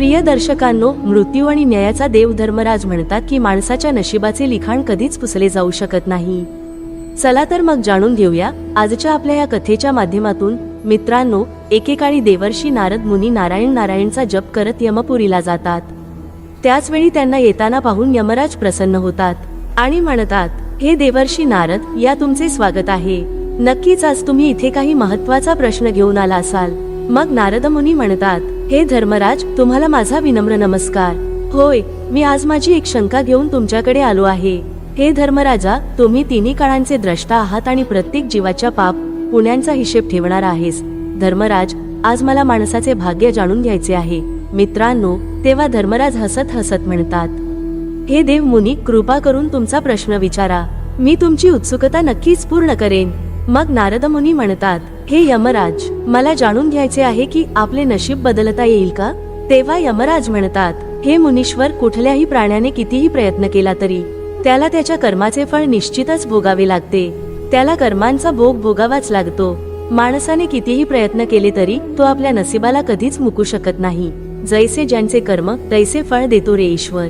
प्रिय दर्शकांनो मृत्यू आणि न्यायाचा देव धर्मराज म्हणतात की माणसाच्या नशिबाचे लिखाण कधीच पुसले जाऊ शकत नाही. चला तर मग जाणून घेऊया आजच्या आपल्या या कथेच्या माध्यमातून मित्रांनो एकेकाळी देवर्षी नारद मुनी नारायण नारायणचा जप करत यमपुरीला जातात. त्याचवेळी त्यांना येताना पाहून यमराज प्रसन्न होतात आणि म्हणतात हे देवर्षी नारद या तुमचे स्वागत आहे. नक्कीच आज तुम्ही इथे काही महत्त्वाचा प्रश्न घेऊन आला असाल. मग नारद मुनी म्हणतात हे धर्मराज तुम्हाला माझा विनम्र नमस्कार. होय मी आज माझी एक शंका घेऊन तुमच्याकडे आलो आहे. हे धर्मराजा तुम्ही तिन्ही काळांचे द्रष्टा आहात आणि प्रत्येक जीवाच्या पाप पुण्यांचा हिशेब ठेवणार आहेस. धर्मराज आज मला माणसाचे भाग्य जाणून घ्यायचे आहे. मित्रांनो तेव्हा धर्मराज हसत हसत म्हणतात हे देव मुनी कृपा करून तुमचा प्रश्न विचारा. मी तुमची उत्सुकता नक्कीच पूर्ण करेन. मग नारद मुनी म्हणतात हे यमराज मला जाणून घ्यायचे आहे की आपले नशीब बदलता येईल का? तेव्हा यमराज म्हणतात हे मुनीश्वर कुठल्याही प्राण्याने कितीही प्रयत्न केला तरी त्याला त्याच्या कर्माचे फळ निश्चितच भोगावे लागते. त्याला कर्मांचा भोग भोगावाच लागतो. माणसाने कितीही प्रयत्न केले तरी तो आपल्या नशिबाला कधीच मुकू शकत नाही. जैसे ज्यांचे कर्म तैसे फळ देतो रे ईश्वर.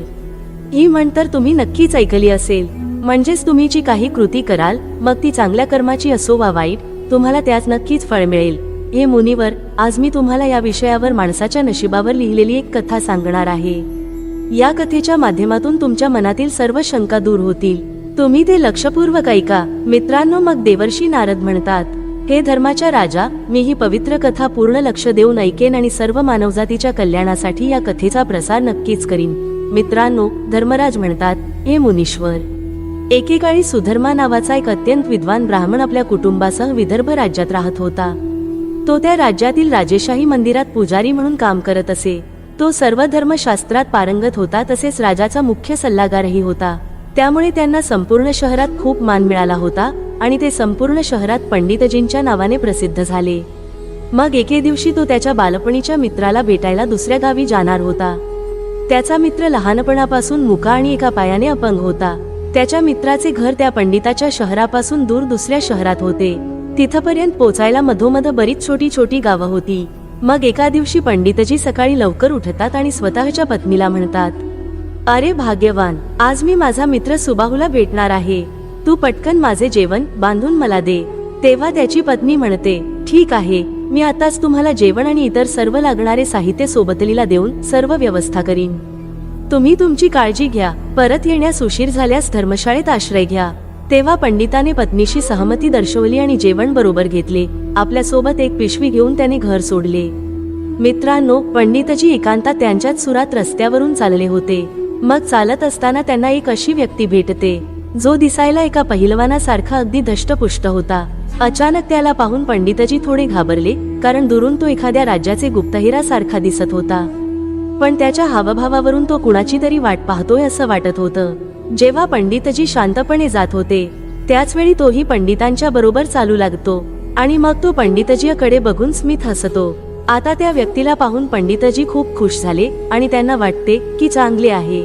ही म्हण तर तुम्ही नक्कीच ऐकली असेल. म्हणजेच तुम्ही जी काही कृती कराल मग ती चांगल्या कर्माची असो वा वाईट तुम्हाला त्याच नक्कीच फळ मिळेल. हे मुनीवर आज मी तुम्हाला या विषयावर माणसाच्या नशिबावर लिहिलेली एक कथा सांगणार आहे. या कथेच्या माध्यमातून तुमच्या मनातील सर्व शंका दूर होतील. तुम्ही ते लक्षपूर्वक ऐका. मित्रांनो मग देवर्षी नारद म्हणतात हे धर्माच्या राजा मी ही पवित्र कथा पूर्ण लक्ष देऊन ऐकेन आणि सर्व मानवजातीच्या कल्याणासाठी या कथेचा प्रसार नक्कीच करीन. मित्रांनो धर्मराज म्हणतात हे मुनीश्वर एकेकाळी सुधर्मा नावाचा एक अत्यंत विद्वान ब्राह्मण आपल्या कुटुंबासह विदर्भ राज्यात राहत होता. तो त्या राज्यातील राजेशाही मंदिरात पुजारी म्हणून काम करत असे. तो सर्व धर्मशास्त्रात पारंगत होता तसेच राजाचा मुख्य सल्लागारही होता. त्यामुळे त्यांना संपूर्ण शहरात खूप मान मिळाला होता आणि ते संपूर्ण शहरात पंडितजींच्या नावाने प्रसिद्ध झाले. मग एके दिवशी तो त्याच्या बालपणीच्या मित्राला भेटायला दुसऱ्या गावी जाणार होता. त्याचा मित्र लहानपणापासून मुका आणि एका पायाने अपंग होता. त्याच्या मित्राचे घर त्या पंडिताच्या शहरापासून दूर दुसऱ्या शहरात होते. तिथपर्यंत पोचायला मधोमध बरीच छोटी छोटी गावं होती. मग एका दिवशी पंडितजी सकाळी लवकर उठतात आणि स्वतःच्या पत्नीला म्हणतात अरे भाग्यवान आज मी माझा मित्र सुबाहूला भेटणार आहे. तू पटकन माझे जेवण बांधून मला दे. तेव्हा त्याची पत्नी म्हणते ठीक आहे मी आताच तुम्हाला जेवण आणि इतर सर्व लागणारे साहित्य सोबतलीला देऊन सर्व व्यवस्था करीन. तुम्ही तुमची काळजी घ्या. परत येण्यास उशीर झाल्यास धर्मशाळेत आश्रय घ्या. तेव्हा पंडिताने पत्नीशी सहमती दर्शवली आणि जेवण बरोबर घेतले. आपल्यासोबत एक पिशवी घेऊन त्याने घर सोडले. मित्रांनो पंडितजी एकांतात त्यांच्याच सुरात रस्त्यावरून चालले होते. मग चालत असताना त्यांना एक अशी व्यक्ती भेटते जो दिसायला एका पहिलवानासारखा अगदी धष्टपुष्ट होता. अचानक त्याला पाहून पंडितजी थोडे घाबरले कारण दुरून तो एखाद्या राज्याचे गुप्तहेरासारखा दिसत होता. पण त्याच्या हावभावावरून तो कुणाची तरी वाट पाहतोय असं वाटत होतं. जेव्हा पंडितजी शांतपणे जात होते त्याच वेळी तोही पंडितांच्या बरोबर चालू लागतो आणि मग तो पंडितजीकडे बघून स्मित हसतो. आता त्या व्यक्तीला पाहून पंडितजी खूप खुश झाले आणि त्यांना वाटते की चांगले आहे.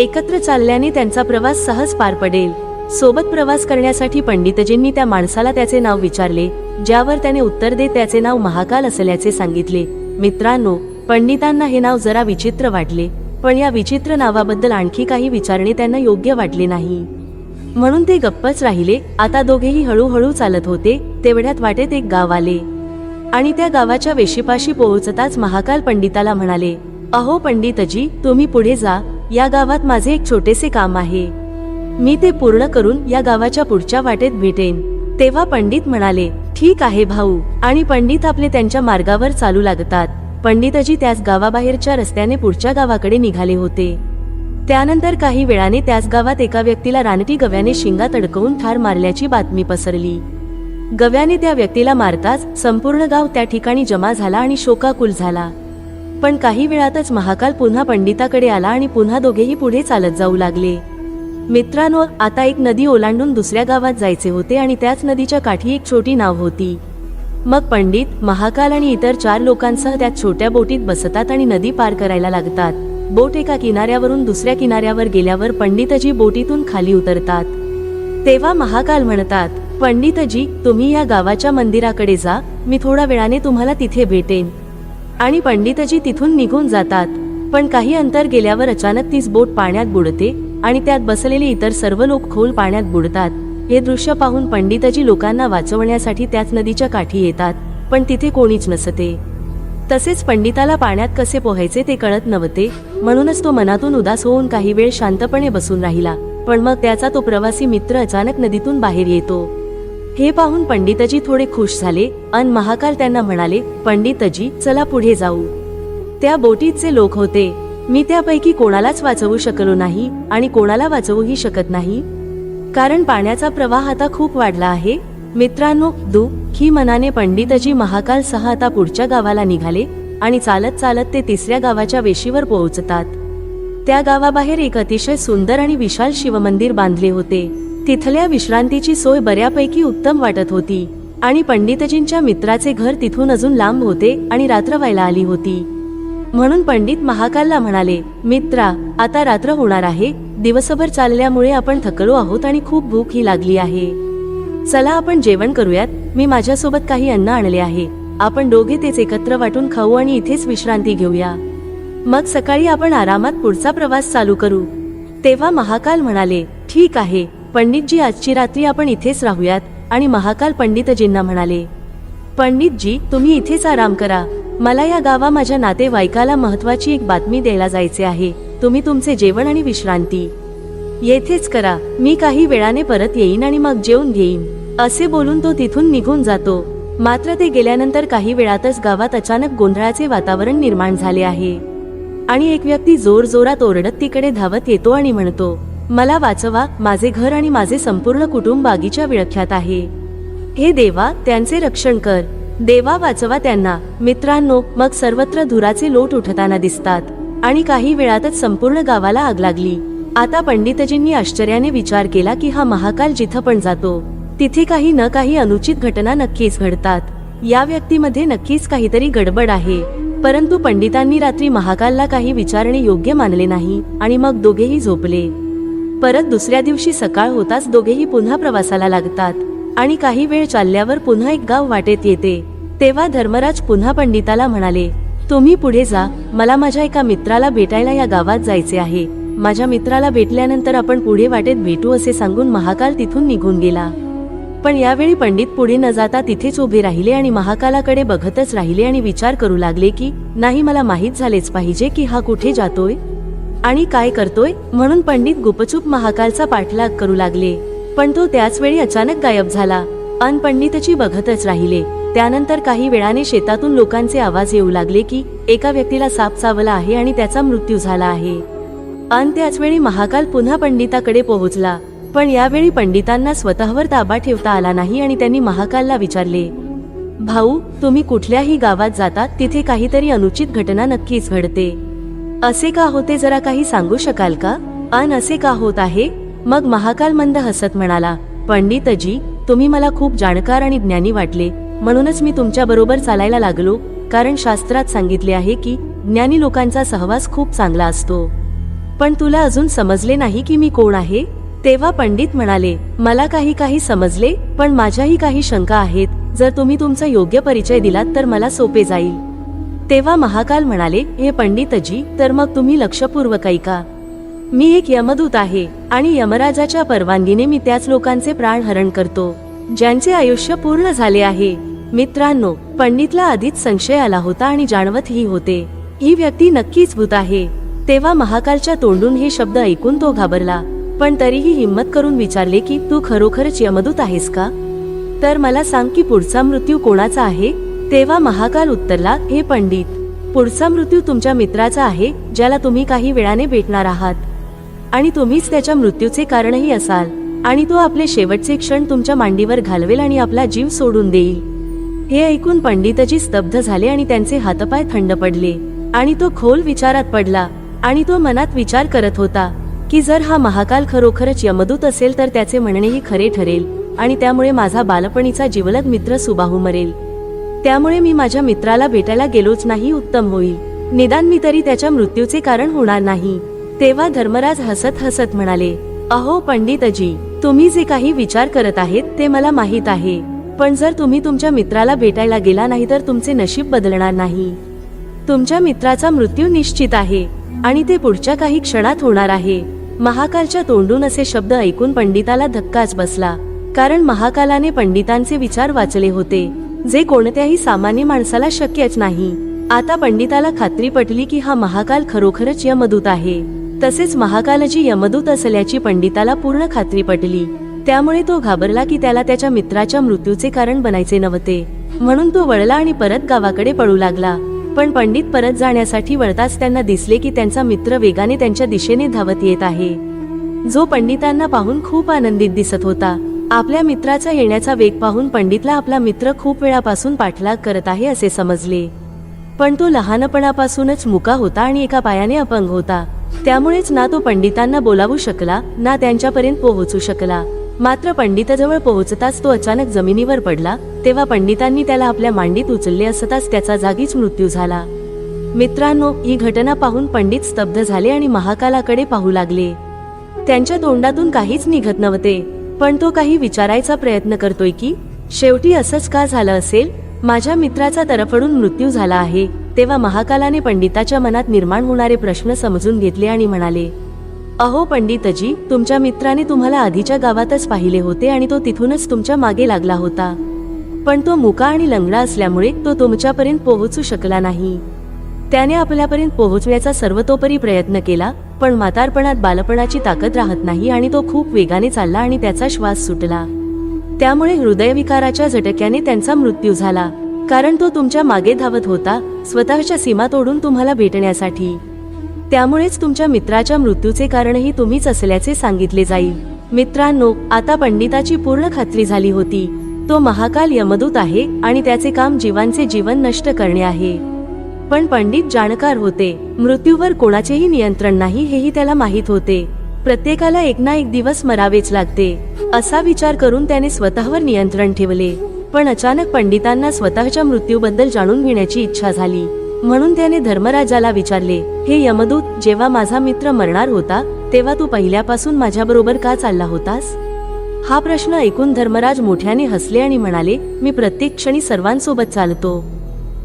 एकत्र चालल्याने त्यांचा प्रवास सहज पार पडेल. सोबत प्रवास करण्यासाठी पंडितजींनी त्या माणसाला त्याचे नाव विचारले ज्यावर त्याने उत्तर देत त्याचे नाव महाकाल असल्याचे सांगितले. मित्रांनो पंडितांना हे नाव जरा विचित्र वाटले पण या विचित्र नावाबद्दल आणखी काही विचारणे त्यांना योग्य वाटले नाही. म्हणून ते गप्पच राहिले आता दोघेही हळूहळू चालत होते तेवढ्यात वाटेत एक गाव आले. आणि त्या गावाच्या वेशीपाशी पोहोचताच महाकाल पंडिताला म्हणाले अहो पंडितजी तुम्ही पुढे जा या गावात माझे एक छोटेसे काम आहे. मी ते पूर्ण करून या गावाच्या पुढच्या वाटेत भेटेन. तेव्हा पंडित म्हणाले ठीक आहे भाऊ. आणि पंडित आपले त्यांच्या मार्गावर चालू लागतात. पंडितजी त्याच गावाबाहेरच्या रस्त्याने पुढच्या गावाकडे निघाले होते. त्यानंतर काही वेळाने त्याच गावात एका व्यक्तीला रानटी गव्याने शिंगात अडकवून ठार मारल्याची बातमी पसरली. गव्याने त्या व्यक्तीला मारताच संपूर्ण गाव त्या ठिकाणी जमा झाला आणि शोकाकुल झाला. पण काही वेळातच महाकाल पुन्हा पंडिताकडे आला आणि पुन्हा दोघेही पुढे चालत जाऊ लागले. मित्रांनो आता एक नदी ओलांडून दुसऱ्या गावात जायचे होते आणि त्याच नदीच्या काठी एक छोटी नाव होती. मग पंडित महाकाल आणि इतर चार लोकांसह त्या छोट्या बोटीत बसतात आणि नदी पार करायला लागतात. बोट एका किनाऱ्यावरून दुसऱ्या किनाऱ्यावर गेल्यावर पंडितजी बोटीतून खाली उतरतात. तेव्हा महाकाल म्हणतात पंडितजी तुम्ही या गावाच्या मंदिराकडे जा मी थोड्या वेळाने तुम्हाला तिथे भेटेन. आणि पंडितजी तिथून निघून जातात. पण काही अंतर गेल्यावर अचानक तीच बोट पाण्यात बुडते आणि त्यात बसलेले इतर सर्व लोक खोल पाण्यात बुडतात. हे दृश्य पाहून पंडितजी लोकांना वाचवण्यासाठी त्याच नदीच्या काठी येतात पण तिथे कोणीच नसते. तसेच पंडिताला पाण्यात कसे पोहायचे ते कळत नव्हते म्हणूनच तो मनातून उदास होऊन काही वेळ शांतपणे बसून राहिला पण मग त्याचा तो प्रवासी मित्र अचानक नदीतून बाहेर येतो. हे पाहून पंडितजी थोडे खुश झाले अन महाकाल त्यांना म्हणाले पंडितजी चला पुढे जाऊ. त्या बोटीचे लोक होते. मी त्यापैकी कोणालाच वाचवू शकलो नाही आणि कोणाला वाचवूही शकत नाही. कारण पाण्याचा प्रवाह आता खूप वाढला आहे. मित्रांनो दुःखी मनाने पंडितजी महाकाल सह आता पुढच्या गावाला निघाले आणि चालत चालत ते तिसऱ्या गावाच्या वेशीवर पोहोचतात. त्या गावाबाहेर एक अतिशय सुंदर आणि विशाल शिवमंदिर बांधले होते. तिथल्या विश्रांतीची सोय बऱ्यापैकी उत्तम वाटत होती आणि पंडितजींच्या मित्राचे घर तिथून अजून लांब होते आणि रात्र व्हायला आली होती. म्हणून पंडित महाकालला म्हणाले मित्रा आता रात्र होणार आहे. दिवसभर चालल्यामुळे आपण थकलो आहोत आणि खूप भूक ही लागली आहे. चला आपण जेवण करूयात. मी माझ्यासोबत काही अन्न आणले आहे. आपण दोघे तेच एकत्र वाटून खाऊ आणि इथेच विश्रांती घेऊया. मग सकाळी आपण आरामात पुढचा प्रवास चालू करू. तेव्हा महाकाल म्हणाले ठीक आहे. पंडितजी आजची रात्री आपण इथेच राहूयात. आणि महाकाल पंडितजींना म्हणाले पंडितजी तुम्ही इथेच आराम करा. मला या गावा माझ्या नातेवाईकाला महत्वाची एक बातमी द्यायला जायचे आहे. तुम्ही तुमचे जेवण आणि विश्रांती. येथेच करा. मी काही वेळाने परत येईन आणि मग जेवून घेईन. असे बोलून तो तिथून निघून जातो. मात्र ते गेल्यानंतर काही वेळातच गावात अचानक गोंधळाचे वातावरण निर्माण झाले आहे. आणि एक व्यक्ती जोर जोरात ओरडत तिकडे धावत येतो आणि म्हणतो मला वाचवा. माझे घर आणि माझे संपूर्ण कुटुंब बागीच्या विळख्यात आहे. हे देवा त्यांचे रक्षण कर. देवा वाचवा त्यांना. मित्रांनो मग सर्वत्र धुराचे लोट उठताना दिसतात. आणि काही वेळातच संपूर्ण गावाला आग लागली. आता पंडितजींनी आश्चर्याने विचार केला की हा महाकाल जिथं पण जातो तिथे काही न काही अनुचित घटना नक्कीच घडतात. या व्यक्तीमध्ये नक्कीच काहीतरी गडबड आहे. परंतु पंडितांनी रात्री महाकालला काही विचारणे योग्य मानले नाही आणि मग दोघेही झोपले. परत दुसऱ्या दिवशी सकाळ होताच दोघेही पुन्हा प्रवासाला लागतात. आणि काही वेळ चालल्यावर पुन्हा एक गाव वाटेत येते. तेव्हा धर्मराज पुन्हा पंडिताला म्हणाले तुम्ही पुढे जा मला माझ्या एका मित्राला भेटायला या गावात जायचे आहे. माझ्या मित्राला भेटल्यानंतर आपण पुढे वाटेत भेटू असे सांगून महाकाल तिथून निघून गेला. पण यावेळी पंडित पुढे न जाता तिथेच उभे राहिले आणि महाकालाकडे बघतच राहिले आणि विचार करू लागले की नाही मला माहीत झालेच पाहिजे की हा कुठे जातोय? आणि काय करतोय? म्हणून पंडित गुपचूप महाकालचा पाठलाग करू लागले. पण तो त्याच वेळी अचानक गायब झाला. अन पंडितची बघतच राहिले. त्यानंतर काही वेळाने शेतातून लोकांचे आवाज येऊ लागले की एका व्यक्तीला साप चावला आहे आणि त्याचा मृत्यू झाला आहे. अन त्याचवेळी महाकाल पुन्हा पंडिताकडे पोहोचला पण यावेळी पंडितांना स्वतःवर ताबा ठेवता आला नाही आणि त्यांनी महाकालला विचारले भाऊ तुम्ही कुठल्याही गावात जातात तिथे काहीतरी अनुचित घटना नक्कीच घडते. असे का होते जरा काही सांगू शकाल का? अन असे का होत आहे? मग महाकाल मंद हसत म्हणाला पंडितजी तुम्ही मला खूप जाणकार आणि ज्ञानी वाटले. म्हणूनच मी तुमच्या बरोबर चालायला लागलो कारण शास्त्रात सांगितले आहे की ज्ञानी लोकांचा सहवास खूप चांगला असतो. पण तुला अजून समजले नाही की मी कोण आहे? तेव्हा पंडित म्हणाले मला काही काही समजले पण माझ्याही काही शंका आहेत. जर तुम्ही तुमचा योग्य परिचय दिलात तर मला सोपे जाईल. तेव्हा महाकाल म्हणाले हे पंडितजी तर मग तुम्ही लक्षपूर्वक ऐका. मी एक यमदूत आहे आणि यमराजाच्या परवानगीने मी त्याच लोकांचे प्राण हरण करतो ज्यांचे आयुष्य पूर्ण झाले आहे. मित्रांनो पंडितला आधीच संशय आला होता आणि जाणवतही होते. ही व्यक्ती नक्कीच भूत आहे. तेव्हा महाकालच्या तोंडून हे शब्द ऐकून तो घाबरला. पण तरीही हिंमत करून विचारले की तू खरोखरच यमदूत आहेस का? तर मला सांग की पुढचा मृत्यू कोणाचा आहे? तेव्हा महाकाल उत्तरला हे पंडित पुढचा मृत्यू तुमच्या मित्राचा आहे ज्याला तुम्ही काही वेळाने भेटणार आहात. आणि तुम्हीच त्याच्या मृत्यूचे कारणही असाल. आणि तो आपले शेवटचे क्षण तुमच्या मांडीवर घालवेल आणि आपला जीव सोडून देईल. हे ऐकून पंडितजी स्तब्ध झाले आणि त्यांचे हातपाय थंड पडले. आणि तो खोल विचारात पडला. आणि तो मनात विचार करत होता की जर हा महाकाल खरोखरच यमदूत असेल तर त्याचे म्हणणेही खरे ठरेल आणि त्यामुळे माझा बालपणीचा जिवलग मित्र सुबाहू मरेल. त्यामुळे मी माझ्या मित्राला भेटायला गेलोच नाही उत्तम होईल. निदान मी तरी त्याच्या मृत्यूचे कारण होणार नाही. तेव्हा धर्मराज हसत हसत म्हणाले अहो पंडितजी तुम्ही जे काही विचार करत आहेत ते मला माहीत आहे. पण जर तुम्ही तुमच्या मित्राला भेटायला गेला नाही तर तुमचे नशीब बदलणार नाही. तुमच्या मित्राचा मृत्यू निश्चित आहे आणि ते पुढच्या काही क्षणात होणार आहे. महाकालच्या तोंडून असे शब्द ऐकून पंडिताला धक्काच बसला कारण महाकालाने पंडितांचे विचार वाचले होते जे कोणत्याही सामान्य माणसाला शक्यच नाही. आता पंडिताला खात्री पटली की हा महाकाल खरोखरच यमदूत आहे. तसेच महाकालजी यमदूत असल्याची पंडिताला पूर्ण खात्री पटली. त्यामुळे तो घाबरला की त्याला त्याच्या मित्राच्या मृत्यूचे कारण बनायचे नव्हते. म्हणून तो वळला आणि परत गावाकडे पळू लागला. पण पंडित परत जाण्यासाठी वळताच त्यांना दिसले की त्यांचा मित्र वेगाने त्यांच्या दिशेने धावत येत आहे. जो पंडितांना पाहून खूप आनंदित दिसत होता. आपल्या मित्राचा येण्याचा वेग पाहून पंडितला आपला मित्र खूप वेळापासून पाठलाग करत आहे असे समजले. पण तो लहानपणापासूनच मुका होता आणि एका पायाने अपंग होता. त्यामुळेच ना तो पंडितांना बोलावू शकला ना त्यांच्यापर्यंत पोहोचू शकला. मात्र पंडिताजवळ पोहोचताच तो अचानक जमिनीवर पडला तेव्हा पंडितांनी त्याला आपल्या मांडीत उचलले असताच त्याचा जागीच मृत्यू झाला. मित्रांनो ही घटना पाहून पंडित स्तब्ध झाले आणि महाकालाकडे पाहू लागले. त्यांच्या तोंडातून काहीच निघत नव्हते पण तो काही विचारायचा प्रयत्न करतोय की शेवटी असंच का झालं असेल? माझ्या मित्राचा तरफडून मृत्यू झाला आहे. तेव्हा महाकालाने पंडिताच्या मनात निर्माण होणारे प्रश्न समजून घेतले आणि म्हणाले अहो पंडितजी तुमच्या मित्राने तुम्हाला आधीच्या गावातच पाहिले होते आणि तो तिथूनच तुमच्या मागे लागला होता. पण तो मुका आणि लंगडा असल्यामुळे तो तुमच्यापर्यंत पोहोचू शकला नाही. त्याने आपल्यापर्यंत पोहोचण्याचा सर्वतोपरी प्रयत्न केला पण म्हातारपणात बालपणाची ताकद राहत नाही आणि तो खूप वेगाने चालला आणि त्याचा श्वास सुटला. त्यामुळे हृदयविकाराच्या झटक्याने त्यांचा मृत्यू झाला कारण तो तुमच्या मागे धावत होता स्वतःच्या सीमा तोडून तुम्हाला भेटण्यासाठी. त्यामुळेच तुमच्या मित्राच्या मृत्यूचे कारणही तुम्हीच असल्याचे सांगितले जाईल. मित्रांनो आता पंडिताची पूर्ण खात्री झाली होती. तो महाकाल यमदूत आहे आणि त्याचे काम जीवांचे जीवन नष्ट करणे आहे. पण पंडित जाणकार होते. मृत्यूवर कोणाचेही नियंत्रण नाही हेही त्याला माहीत होते. प्रत्येकाला एक ना एक दिवस मरावेच लागते. असा विचार करून त्याने स्वतःवर नियंत्रण ठेवले. पण अचानक पंडितांना स्वतःच्या मृत्यूबद्दल जाणून घेण्याची इच्छा झाली. म्हणून त्याने धर्मराजाला विचारले हे यमदूत जेव्हा माझा मित्र मरणार होता तेव्हा तू पहिल्यापासून माझ्याबरोबर का चालला होतास? हा प्रश्न ऐकून धर्मराज मोठ्याने हसले आणि म्हणाले मी प्रत्येक क्षणी सर्वांसोबत चालतो.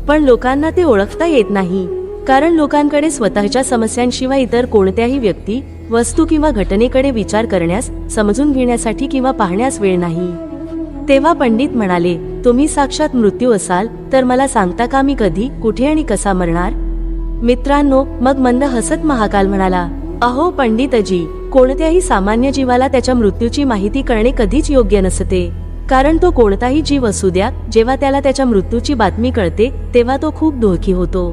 पण लोकांना ते ओळखता येत नाही. कारण लोकांकडे स्वतःच्या समस्यांशिवाय इतर कोणत्याही व्यक्ती वस्तू किंवा घटनेकडे विचार करण्यास समजून घेण्यासाठी किंवा पाहण्यास वेळ नाही. तेव्हा पंडित म्हणाले तुम्ही साक्षात मृत्यू असाल तर मला सांगता का मी कधी कुठे आणि कसा मरणार? मित्रांनो मग मंद हसत महाकाल म्हणाला अहो पंडितजी कोणत्याही सामान्य जीवाला त्याच्या मृत्यूची माहिती करणे कधीच योग्य नसते. कारण तो कोणताही जीव असू द्या जेव्हा त्याला त्याच्या मृत्यूची बातमी कळते तेव्हा तो खूप दोखी होतो.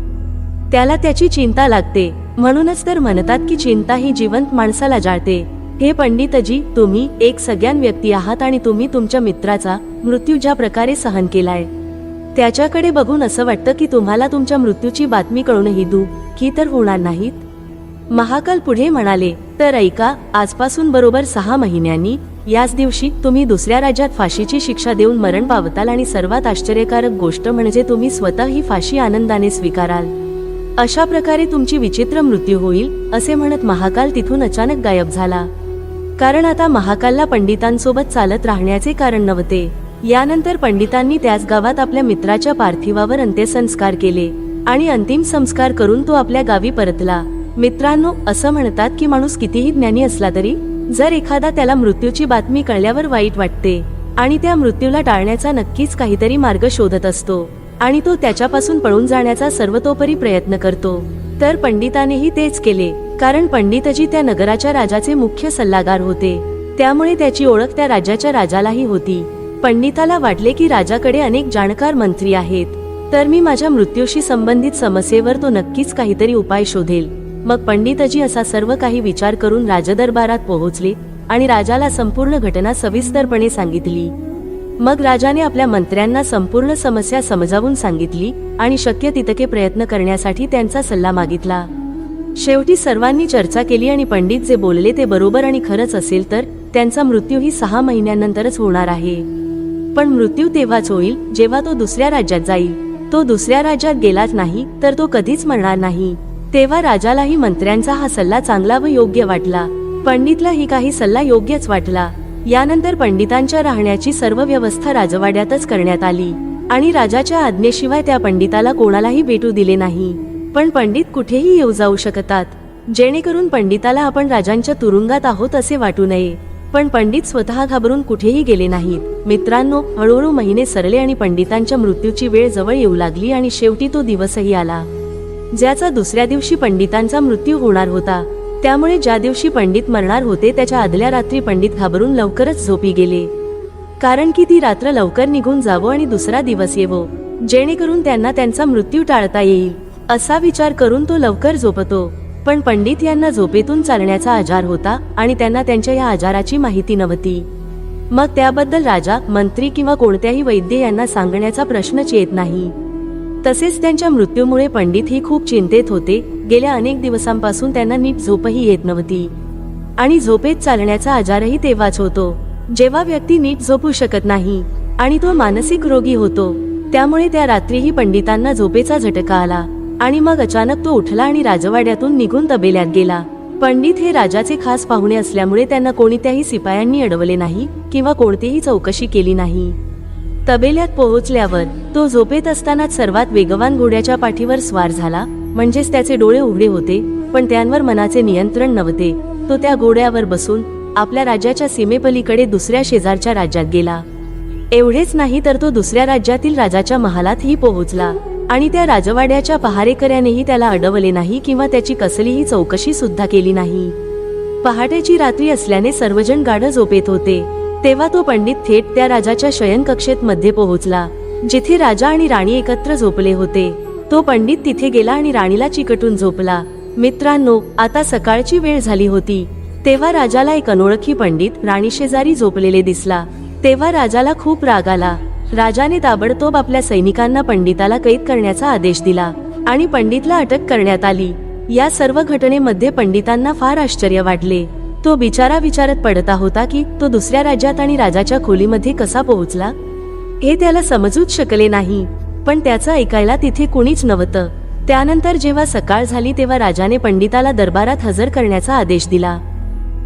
त्याला त्याची चिंता लागते. म्हणूनच तर म्हणतात की चिंता ही जिवंत माणसाला जाळते. हे पंडितजी तुम्ही एक सगळ्यान व्यक्ती आहात आणि तुम्ही तुमच्या मित्राचा मृत्यू ज्या प्रकारे सहन केलाय. त्याच्याकडे बघून असं वाटतं की तुम्हाला तुमच्या मृत्यूची बातमी कळूनही दुःखी तर होणार नाहीत. महाकाल पुढे म्हणाले तर ऐका आजपासून बरोबर सहा महिन्यांनी याच दिवशी तुम्ही दुसऱ्या राज्यात फाशीची शिक्षा देऊन मरण पावताल आणि सर्वात आश्चर्यकारक गोष्ट म्हणजे तुम्ही स्वतः ही फाशी आनंदाने स्वीकाराल. अशा प्रकारे तुमची विचित्र मृत्यू होईल असे म्हणत महाकाल तिथून अचानक गायब झाला. कारण आता महाकालला पंडितांसोबत चालत राहण्याचे कारण नव्हते. यानंतर पंडितांनी त्याच गावात आपल्या मित्राच्या पार्थिवावर अंत्यसंस्कार केले आणि अंतिम संस्कार करून तो आपल्या गावी परतला. मित्रांनो असं म्हणतात की माणूस कितीही ज्ञानी असला तरी जर एखादा त्याला मृत्यूची बातमी कळल्यावर वाईट वाटते आणि त्या मृत्यूला टाळण्याचा नक्कीच काहीतरी मार्ग शोधत असतो आणि तो त्याच्यापासून पळून जाण्याचा सर्वतोपरी प्रयत्न करतो तर पंडितानेही तेच केले. कारण पंडितजी त्या नगराच्या राजाचे मुख्य सल्लागार होते. त्यामुळे त्याची ओळख त्या राज्याच्या राजालाही होती. पंडिताला वाटले की राजाकडे अनेक जाणकार मंत्री आहेत. तर मी माझ्या मृत्यूशी संबंधित समस्येवर तो नक्कीच काहीतरी उपाय शोधेल. मग पंडितजी असा सर्व काही विचार करून राजदरबारात पोहोचले आणि राजाला संपूर्ण घटना सविस्तरपणे सांगितली. मग राजाने आपल्या मंत्र्यांना संपूर्ण समस्या समजावून सांगितली आणि शक्य तितके प्रयत्न करण्यासाठी त्यांचा सल्ला मागितला. शेवटी सर्वांनी चर्चा केली आणि पंडित जे बोलले ते बरोबर आणि खरंच असेल तर त्यांचा मृत्यूही सहा महिन्यानंतरच होणार आहे. पण मृत्यू तेव्हाच होईल जेव्हा तो दुसऱ्या राज्यात जाईल. तो दुसऱ्या राज्यात गेलाच नाही तर तो कधीच मरणार नाही. तेव्हा राजालाही मंत्र्यांचा हा सल्ला चांगला व योग्य वाटला. पंडितला ही काही सल्ला योग्यच वाटला. यानंतर पंडितांच्या राहण्याची सर्व व्यवस्था राजवाड्यातच करण्यात आली. आणि राजाच्या आज्ञेशिवाय त्या पंडिताला कोणालाही भेटू दिले नाही. पण पंडित कुठेही येऊ जाऊ शकतात. जेणेकरून पंडिताला आपण राजांच्या तुरुंगात आहोत असे वाटू नये. पण पंडित स्वतः घाबरून कुठेही गेले नाहीत. मित्रांनो हळूहळू महिने सरले आणि पंडितांच्या मृत्यूची वेळ जवळ येऊ लागली आणि शेवटी तो दिवसही आला. ज्याचा दुसऱ्या दिवशी पंडितांचा मृत्यू होणार होता त्यामुळे ज्या दिवशी पंडित मरणार होते त्याच्या आदल्या रात्री पंडित घाबरून लवकरच झोपी गेले. कारण की ती रात्र लवकर निघून जावं आणि दुसरा दिवस येवो जेणेकरून त्यांना त्यांचा मृत्यू टाळता येईल. असा विचार करून तो लवकर झोपतो. पण पंडित यांना झोपेतून चालण्याचा आजार होता आणि त्यांना त्यांच्या या आजाराची माहिती नव्हती. मग त्याबद्दल राजा मंत्री किंवा कोणत्याही वैद्य यांना सांगण्याचा प्रश्नच येत नाही. तसेच त्यांच्या मृत्यूमुळे पंडित ही खूप चिंतेत होते. गेल्या अनेक दिवसांपासून त्यांना नीट झोपही येत नव्हती. आणि झोपेत चालण्याचा आजारही तेव्हाच होतो. जेव्हा व्यक्ती नीट झोपू शकत नाही आणि तो मानसिक रोगी होतो त्यामुळे त्या रात्रीही पंडितांना झोपेचा झटका आला. आणि मग अचानक तो उठला आणि राजवाड्यातून निघून तबेल्यात गेला. पंडित हे राजाचे खास पाहुणे असल्यामुळे त्यांना कोणत्याही सिपायांनी अडवले नाही किंवा कोणतीही चौकशी केली नाही. तबेल्यात पोहोचल्यावर तो झोपेत असतानाच सर्वात वेगवान घोड्याच्या पाठीवर स्वार झाला. म्हणजेच त्याचे डोळे उघडे होते पण त्यांवर मनाचे नियंत्रण नव्हते. तो त्या घोड्यावर बसून आपल्या राज्याच्या सीमेपलीकडे दुसऱ्या शेजारच्या राज्यात गेला. एवढेच नाही तर तो दुसऱ्या राज्यातील राजाच्या महालातही पोहोचला. आणि त्या राजवाड्याच्या पहारेकऱ्यानेही त्याला अडवले नाही किंवा त्याची कसलीही चौकशी सुद्धा केली नाही. पहाटेची रात्री असल्याने सर्वजण गाढ झोपेत होते. तेव्हा तो पंडित थेट त्या राजाच्या शयनकक्षेत मध्ये पोहोचला जिथे राजा आणि राणी एकत्र झोपले होते. तो पंडित तिथे गेला आणि राणीला चिकटून झोपला. मित्रांनो आता सकाळची वेळ झाली होती. तेव्हा राजाला एक अनोळखी पंडित राणी शेजारी झोपलेले दिसला. तेव्हा राजाला खूप राग आला. राजाने ताबडतोब आपल्या सैनिकांना पंडिताला कैद करण्याचा आदेश दिला आणि पंडितला अटक करण्यात आली. या सर्व घटनेमध्ये पंडितांना फार आश्चर्य वाटले. तो बिचारा विचारत पडता होता की तो दुसऱ्या राज्यात आणि राजाच्या खोलीमध्ये कसा पोहोचला? हे त्याला समजूच शकले नाही. पण त्याचं ऐकायला तिथे कुणीच नव्हतं. त्यानंतर जेव्हा सकाळ झाली तेव्हा राजाने पंडिताला दरबारात हजर करण्याचा आदेश दिला.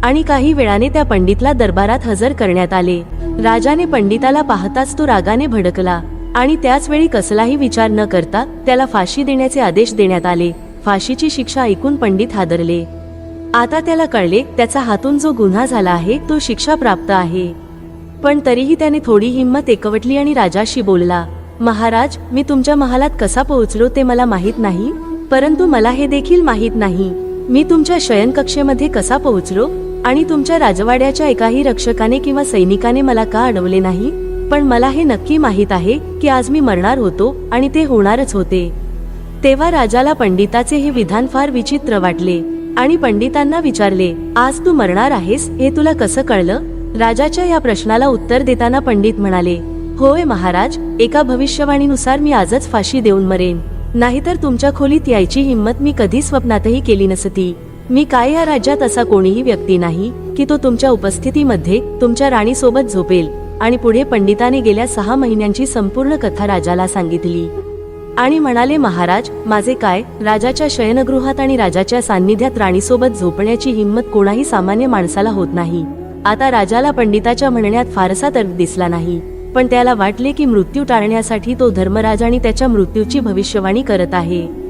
आणि काही वेळाने त्या पंडितला दरबारात हजर करण्यात आले. राजाने पंडिताला पाहताच तो रागाने भडकला आणि त्याच वेळी कसलाही विचार न करता त्याला फाशी देण्याचे आदेश देण्यात आले. फाशीची शिक्षा ऐकून पंडित हादरले. आता त्याला कळले त्याचा हातून जो गुन्हा झाला आहे तो शिक्षा प्राप्त आहे. पण तरीही त्याने थोडी हिंमत एकवटली आणि राजाशी बोलला महाराज मी तुमच्या महालात कसा पोहोचलो ते मला माहीत नाही परंतु मला हे देखील माहीत नाही. मी तुमच्या शयनकक्षेमध्ये कसा पोहोचलो? आणि तुमच्या राजवाड्याच्या एकाही रक्षकाने किंवा सैनिकाने मला का अडवले नाही? पण मला हे नक्की माहीत आहे की आज मी मरणार होतो आणि ते होणारच होते. तेव्हा राजाला पंडिताचे हे विधान फार विचित्र वाटले आणि पंडितांना विचारले आज तू मरणार आहेस हे तुला कसं कळलं? राजाच्या या प्रश्नाला उत्तर देताना पंडित म्हणाले होय महाराज एका भविष्यवाणीनुसार मी आजच फाशी देऊन मरेन. नाहीतर तुमच्या खोलीत यायची हिंमत मी कधी स्वप्नातही केली नसती. मी काय या राज्यात असा कोणीही व्यक्ती नाही की तो तुमच्या उपस्थितीमध्ये तुमच्या राणीसोबत झोपेल आणि पुढे पंडिताने गेल्या सहा महिन्यांची संपूर्ण कथा राजाला सांगितली. आणि म्हणाले महाराज माझे काय? राजाच्या शयनगृहात आणि राजाच्या सान्निध्यात राणीसोबत झोपण्याची हिंमत कोणाही सामान्य माणसाला होत नाही. आता राजाला पंडिताच्या म्हणण्यात फारसा तर्क दिसला नाही. पण त्याला वाटले की मृत्यू टाळण्यासाठी तो धर्मराज आणि त्याच्या मृत्यूची भविष्यवाणी करत आहे.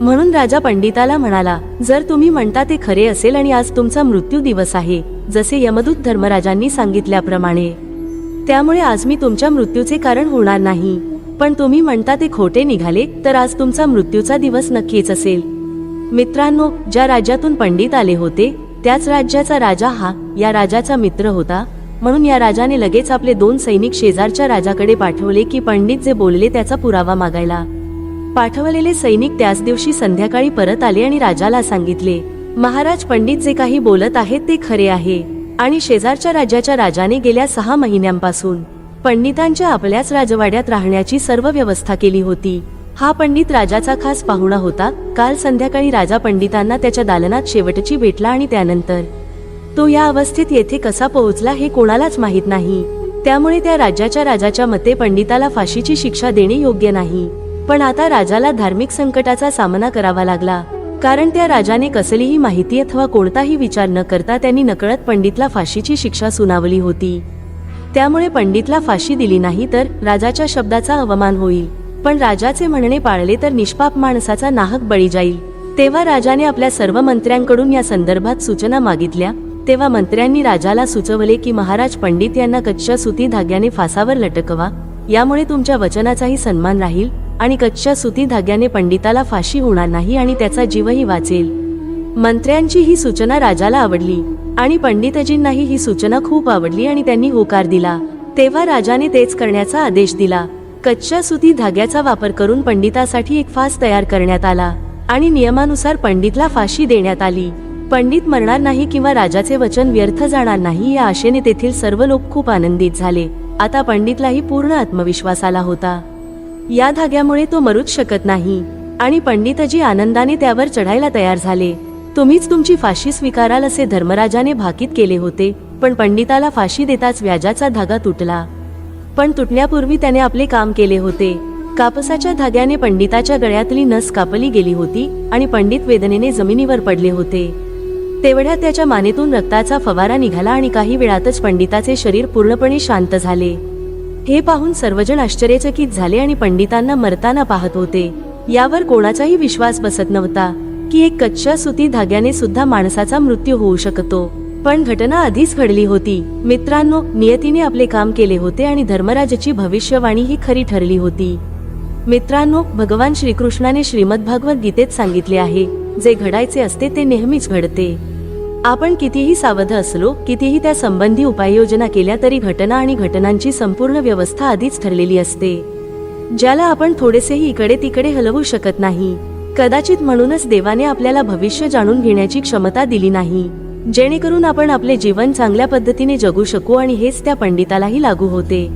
म्हणून राजा पंडिताला म्हणाला जर तुम्ही म्हणता ते खरे असेल आणि आज तुमचा मृत्यू दिवस आहे जसे यमदूत धर्मराजांनी सांगितल्याप्रमाणे. त्यामुळे आज मी तुमच्या मृत्यूचे कारण होणार नाही. पण तुम्ही म्हणता ते खोटे निघाले तर आज तुमचा मृत्यूचा दिवस नक्कीच असेल. मित्रांनो ज्या राज्यातून पंडित आले होते त्याच राज्याचा राजा हा या राजाचा मित्र होता. म्हणून या राजाने लगेच आपले दोन सैनिक शेजारच्या राजाकडे पाठवले की पंडित जे बोलले त्याचा पुरावा मागायला. पाठवलेले सैनिक त्याच दिवशी संध्याकाळी परत आले आणि राजाला सांगितले महाराज पंडित जे काही बोलत आहेत ते खरे आहे आणि शेजारच्या राज्याच्या राजाने गेल्या सहा महिन्यांपासून पंडितांच्या आपल्याच राजवाड्यात राहण्याची सर्व व्यवस्था केली होती. हा पंडित राजाचा खास पाहुणा होता. काल संध्याकाळी राजा पंडितांना त्याच्या दालनात शेवटची भेटला आणि त्यानंतर तो या अवस्थेत येथे कसा पोहोचला हे कोणालाच माहीत नाही. त्यामुळे त्या राज्याच्या राजाच्या मते पंडिताला फाशीची शिक्षा देणे योग्य नाही. पण आता राजाला धार्मिक संकटाचा सामना करावा लागला. कारण त्या राजाने कसलीही माहिती अथवा कोणताही विचार न करता त्यांनी नकळत पंडितला फाशीची शिक्षा सुनावली होती. त्यामुळे पंडितला फाशी दिली नाही तर राजाच्या शब्दाचा अवमान होईल. पण राजाचे म्हणणे पाळले तर निष्पाप माणसाचा नाहक बळी जाईल. तेव्हा राजाने आपल्या सर्व मंत्र्यांकडून या संदर्भात सूचना मागितल्या. तेव्हा मंत्र्यांनी राजाला सुचवले की महाराज पंडित यांना कच्च्या सुती धाग्याने फासावर लटकवा. यामुळे तुमच्या वचनाचाही सन्मान राहील. आणि कच्च्या सुती धाग्याने पंडिताला फाशी होणार नाही आणि त्याचा जीवही वाचेल. मंत्र्यांची ही सूचना राजाला आवडली आणि पंडितजींनाही ही सूचना खूप आवडली आणि त्यांनी होकार दिला. तेव्हा राजाने तेच करण्याचा आदेश दिला. कच्च्या सुती धाग्याचा वापर करून पंडितासाठी एक फास तयार करण्यात आला आणि नियमानुसार पंडितला फाशी देण्यात आली. पंडित मरणार नाही किंवा राजाचे वचन व्यर्थ जाणार नाही या आशेने तेथील सर्व लोक खूप आनंदित झाले. आता पंडितलाही पूर्ण आत्मविश्वास आला होता. या धाग्यामुळे तो मरूच शकत नाही. आणि पंडितजी आनंदाने त्यावर चढायला तयार झाले. तुम्हीच तुमची फाशी स्वीकाराल असे धर्मराजाने भाकीत केले होते पण पंडिताला फाशी देताच व्याजाचा धागा तुटला. पण तुटण्यापूर्वी त्याने आपले काम केले होते. कापसाच्या धाग्याने पंडिताच्या गळ्यातली नस कापली गेली होती आणि पंडित वेदनेने जमिनीवर पडले होते. तेवढ्यात त्याच्या मानेतून रक्ताचा फवारा निघाला आणि काही वेळातच पंडिताचे शरीर पूर्णपणे शांत झाले. हे पाहून सर्वजण आश्चर्यचकित झाले आणि पंडितांना मरताना पाहत होते. यावर कोणाचाही विश्वास बसत नव्हता की एक कच्च्या सुती धाग्याने सुद्धा माणसाचा मृत्यू होऊ शकतो. पण घटना आधीच घडली होती. मित्रांनो नियतीने आपले काम केले होते आणि धर्मराजाची भविष्यवाणी ही खरी ठरली होती. मित्रांनो भगवान श्रीकृष्णाने श्रीमद भागवत गीतेत सांगितले आहे जे घडायचे असते ते नेहमीच घडते. आपण कितीही सावध असलो कितीही त्या संबंधी उपाययोजना केल्या तरी घटना आणि घटनांची संपूर्ण व्यवस्था आधीच ठरलेली असते. ज्याला आपण थोडेसेही इकडे तिकडे हलवू शकत नाही. कदाचित म्हणूनच देवाने आपल्याला भविष्य जाणून घेण्याची क्षमता दिली नाही. जेणेकरून आपण आपले जीवन चांगल्या पद्धतीने जगू शकू आणि हेच त्या पंडितालाही लागू होते.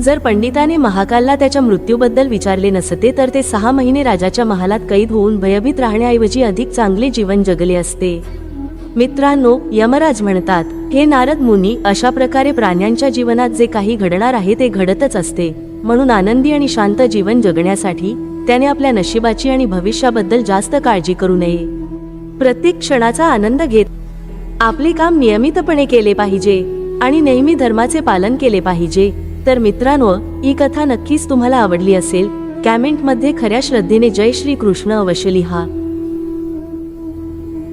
जर पंडिताने महाकालला त्याच्या मृत्यूबद्दल विचारले नसते तर ते सहा महिने राजाच्या महालात कैद होऊन भयभीत राहण्याऐवजी अधिक चांगले जीवन जगले असते. मित्रांनो यमराज म्हणतात हे नारद मुनी अशा प्रकारे प्राण्यांच्या जीवनात जे काही घडणार आहे ते घडतच असते. म्हणून आनंदी आणि शांत जीवन जगण्यासाठी त्याने आपल्या नशिबाची आणि भविष्याबद्दल जास्त काळजी करू नये. प्रत्येक क्षणाचा आनंद घेत आपले काम नियमितपणे केले पाहिजे आणि नेहमी धर्माचे पालन केले पाहिजे. तर मित्रांनो ही कथा नक्कीच तुम्हाला आवडली असेल. कॅमेंटमध्ये खऱ्या श्रद्धेने जय श्री कृष्ण अवश्य लिहा.